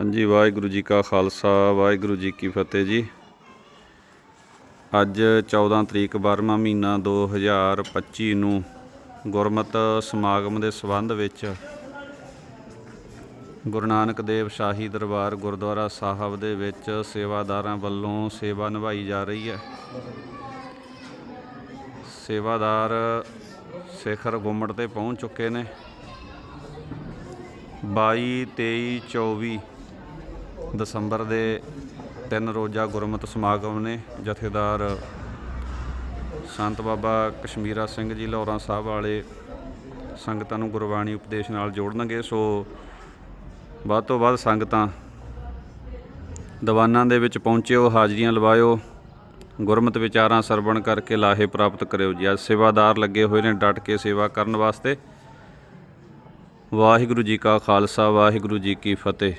ਹਾਂਜੀ, ਵਾਹਿਗੁਰੂ ਜੀ ਕਾ ਖਾਲਸਾ, ਵਾਹਿਗੁਰੂ ਜੀ ਕੀ ਫਤਿਹ ਜੀ। ਅੱਜ 14 ਤਰੀਕ 12ਵਾਂ ਮਹੀਨਾ 2025 ਨੂੰ ਗੁਰਮਤ ਸਮਾਗਮ ਦੇ ਸੰਬੰਧ ਵਿੱਚ ਗੁਰੂ ਨਾਨਕ ਦੇਵ ਸ਼ਾਹੀ ਦਰਬਾਰ ਗੁਰਦੁਆਰਾ ਸਾਹਿਬ ਦੇ ਵਿੱਚ ਸੇਵਾਦਾਰਾਂ ਵੱਲੋਂ ਸੇਵਾ ਨਿਭਾਈ ਜਾ ਰਹੀ ਹੈ। ਸੇਵਾਦਾਰ ਸਿਖਰ ਗੁੰਮਟ ਤੇ ਪਹੁੰਚ ਚੁੱਕੇ ਨੇ। 22 23 24 ਦਸੰਬਰ ਦੇ ਤਿੰਨ ਰੋਜ਼ਾ ਗੁਰਮਤਿ ਸਮਾਗਮ ਨੇ, ਜਥੇਦਾਰ ਸੰਤ ਬਾਬਾ ਕਸ਼ਮੀਰਾ ਸਿੰਘ ਜੀ ਲਾਹੌਰਾਂ ਸਾਹਿਬ ਵਾਲੇ ਸੰਗਤਾਂ ਨੂੰ ਗੁਰਬਾਣੀ ਉਪਦੇਸ਼ ਨਾਲ ਜੋੜਨਗੇ। ਸੋ ਵੱਧ ਤੋਂ ਵੱਧ ਸੰਗਤਾਂ ਦੀਵਾਨਾਂ ਦੇ ਵਿੱਚ ਪਹੁੰਚਿਓ, ਹਾਜ਼ਰੀਆਂ ਲਵਾਇਓ, ਗੁਰਮਤਿ ਵਿਚਾਰਾਂ ਸਰਵਣ ਕਰਕੇ ਲਾਹੇ ਪ੍ਰਾਪਤ ਕਰਿਓ ਜੀ। ਅੱਜ ਸੇਵਾਦਾਰ ਲੱਗੇ ਹੋਏ ਨੇ ਡਟ ਕੇ ਸੇਵਾ ਕਰਨ ਵਾਸਤੇ। ਵਾਹਿਗੁਰੂ ਜੀ ਕਾ ਖਾਲਸਾ, ਵਾਹਿਗੁਰੂ ਜੀ ਕੀ ਫਤਿਹ।